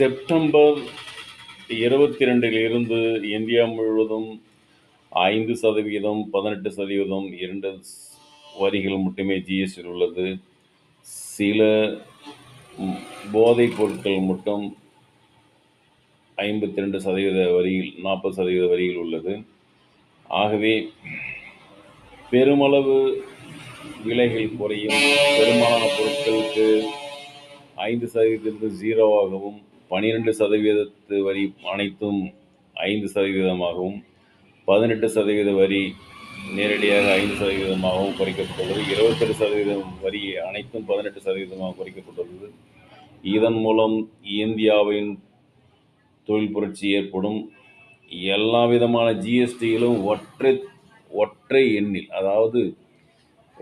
September இருபத்தி ரெண்டிலிருந்து India முழுவதும் ஐந்து சதவீதம் பதினெட்டு சதவீதம் இரண்டு வரிகள் மட்டுமே ஜிஎஸ்டி உள்ளது. சில போதைப் பொருட்கள் மட்டும் ஐம்பத்தி ரெண்டு சதவீத வரியில் நாற்பது சதவீத வரியில் உள்ளது. ஆகவே பெருமளவு விலைகள் குறையும். பெரும்பாலான பொருட்களுக்கு ஐந்து சதவீதத்திலிருந்து ஜீரோவாகவும் பனிரெண்டு சதவீதத்து வரி அனைத்தும் ஐந்து சதவீதமாகவும் பதினெட்டு சதவீத வரி நேரடியாக ஐந்து சதவீதமாகவும் குறைக்கப்பட்டுள்ளது இருபத்தெட்டு சதவீதம் வரி அனைத்தும் பதினெட்டு சதவீதமாக குறைக்கப்பட்டுள்ளது இதன் மூலம் இந்தியாவின் தொழில் புரட்சி ஏற்படும். எல்லா விதமான ஜிஎஸ்டியிலும் ஒற்றை ஒற்றை எண்ணில் அதாவது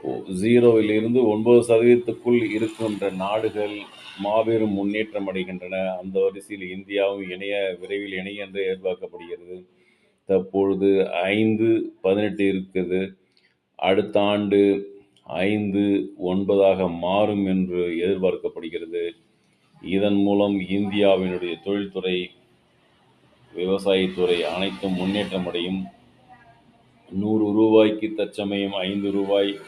ஜீரோவிலிருந்து ஒன்பது சதவீதத்துக்குள் இருக்கின்ற நாடுகள் மாபெரும் முன்னேற்றம் அடைகின்றன. அந்த வரிசையில் இந்தியாவும் இணைய விரைவில் இணைய என்று எதிர்பார்க்கப்படுகிறது. தற்பொழுது ஐந்து பதினெட்டு இருக்குது. அடுத்த ஆண்டு ஐந்து ஒன்பதாக மாறும் என்று எதிர்பார்க்கப்படுகிறது. இதன் மூலம் இந்தியாவினுடைய தொழில்துறை விவசாயத்துறை அனைத்தும் முன்னேற்றம் அடையும். நூறு ரூபாய்க்கு தற்சமயம் ஐந்து ரூபாய்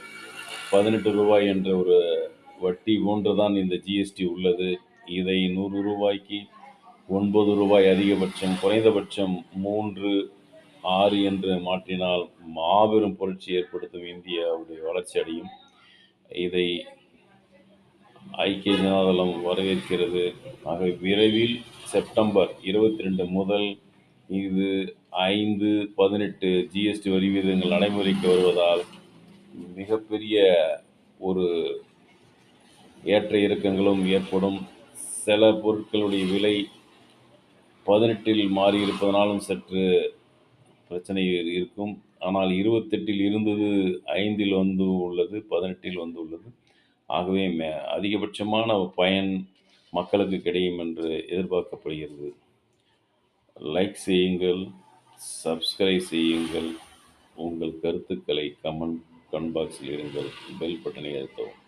பதினெட்டு ரூபாய் என்ற ஒரு வட்டி போன்றுதான் இந்த ஜிஎஸ்டி உள்ளது. இதை நூறு ரூபாய்க்கு ஒன்பது ரூபாய் அதிகபட்சம் குறைந்தபட்சம் மூன்று ஆறு என்று மாற்றினால் மாபெரும் புரட்சி ஏற்படுத்தும் இந்தியாவுடைய வளர்ச்சி அடையும். இதை ஐக்கிய ஜனதாதளம் வரவேற்கிறது. ஆக விரைவில் செப்டம்பர் இருபத்தி ரெண்டு முதல் இது ஐந்து பதினெட்டு ஜிஎஸ்டி வரி விகிதங்கள் நடைமுறைக்கு வருவதால் மிகப்பெரிய ஒரு ஏற்ற இறக்கங்களும் ஏற்படும். சில பொருட்களுடைய விலை பதினெட்டில் மாறியிருப்பதனாலும் சற்று பிரச்சனை இருக்கும். ஆனால் இருபத்தெட்டில் இருந்தது ஐந்தில் வந்து உள்ளது பதினெட்டில் வந்து உள்ளது. ஆகவே மே அதிகபட்சமான பயன் மக்களுக்கு கிடைக்கும் என்று எதிர்பார்க்கப்படுகிறது. லைக் செய்யுங்கள் சப்ஸ்கிரைப் செய்யுங்கள். உங்கள் கருத்துக்களை கமெண்ட் கன்பாக்ஸில் பாக்ஸில் பெல் பட்டனை அழுத்தவும்.